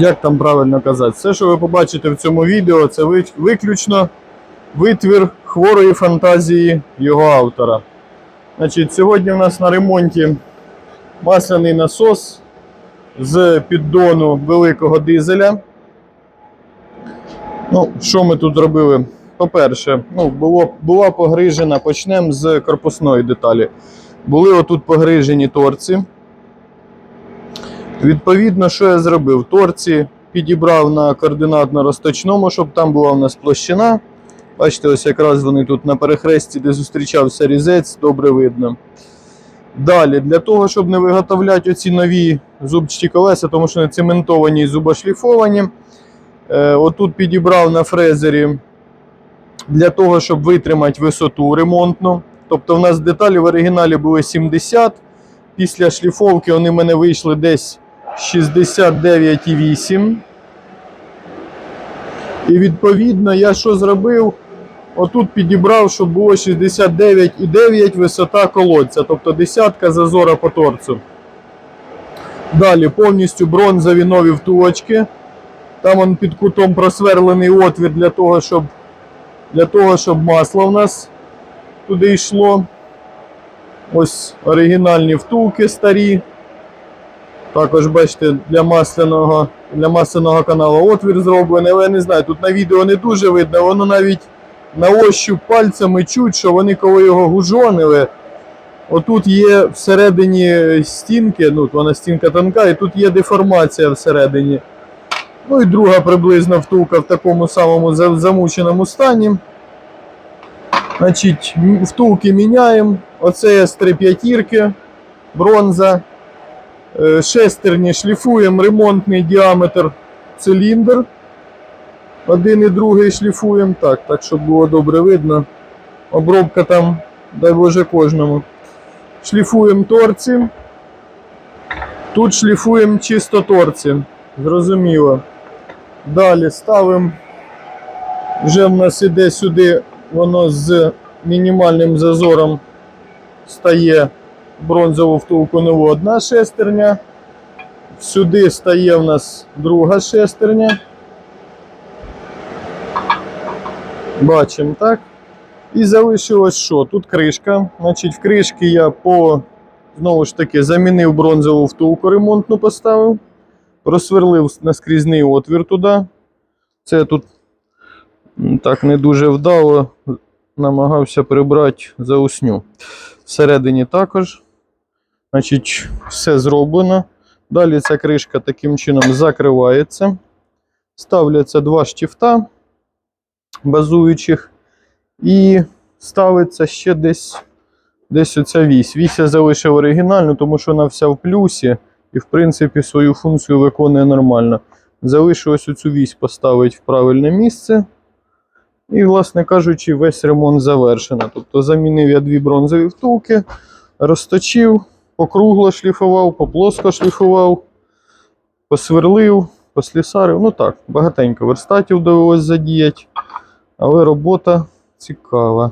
як там правильно казати, все, що ви побачите в цьому відео, це виключно витвір хворої фантазії його автора. Значить, сьогодні у нас на ремонті масляний насос з піддону великого дизеля. Ну, що ми тут робили? По-перше, ну, було, була погрижена, почнемо з корпусної деталі. Були отут погрижені торці. Відповідно, що я зробив? Торці підібрав на координатно-розточному, щоб там була у нас площина. Бачите, ось якраз вони тут на перехресті, де зустрічався різець, добре видно. Далі, для того, щоб не виготовляти оці нові зубчаті колеса, тому що вони цементовані і зубошліфовані. Е, отут підібрав на фрезері для того, щоб витримати висоту ремонтну. Тобто, в нас деталі в оригіналі були 70. Після шліфовки вони в мене вийшли десь 69,8. І відповідно я що зробив? Отут підібрав, щоб було 69,9 висота колодця, тобто десятка зазора по торцу. Далі повністю бронзові нові втулочки. Там он під кутом просверлений отвір для того, щоб, для того, щоб масло в нас туди йшло. Ось оригінальні втулки старі. Також бачите, для масляного, для масляного каналу отвір зроблений, але я не знаю, тут на відео не дуже видно, воно навіть на ощуп пальцями чуть, що вони коли його гужонили. Отут є всередині стінки, ну вона стінка тонка, і тут є деформація всередині. Ну і друга приблизно втулка в такому самому замученому стані. Значить, втулки міняємо. Оце з три п'ятірки, бронза. Е, Шестерні шліфуємо ремонтний діаметр циліндр. Один і другий шліфуємо. Так, так, щоб було добре видно. Обробка там, дай Боже, кожному. Шліфуємо торці. Тут шліфуємо чисто торці. Зрозуміло. Далі ставимо. Вже в нас іде сюди, воно з мінімальним зазором стає бронзову втулку нову одна шестерня. Сюди стає в нас друга шестерня. Бачимо, так? І залишилось що? Тут кришка. Значить, в кришки я по знову ж таки замінив бронзову втулку, ремонтну поставив, просверлив наскрізний отвір туди. Це тут так не дуже вдало намагався прибрати заусню. Всередині також. Значить, все зроблено. Далі ця кришка таким чином закривається. Ставляться два штифта базуючих. І ставиться ще десь, десь оця вісь. Вісь я залишив оригінальну, тому що вона вся в плюсі і, в принципі, свою функцію виконує нормально. Залишу ось оцю вісь поставити в правильне місце. І, власне кажучи, весь ремонт завершено. Тобто замінив я дві бронзові втулки, розточив, покругло шліфував, поплоско шліфував, посверлив, послісарив. Ну так, багатенько верстатів довелось задіяти, але робота цікава.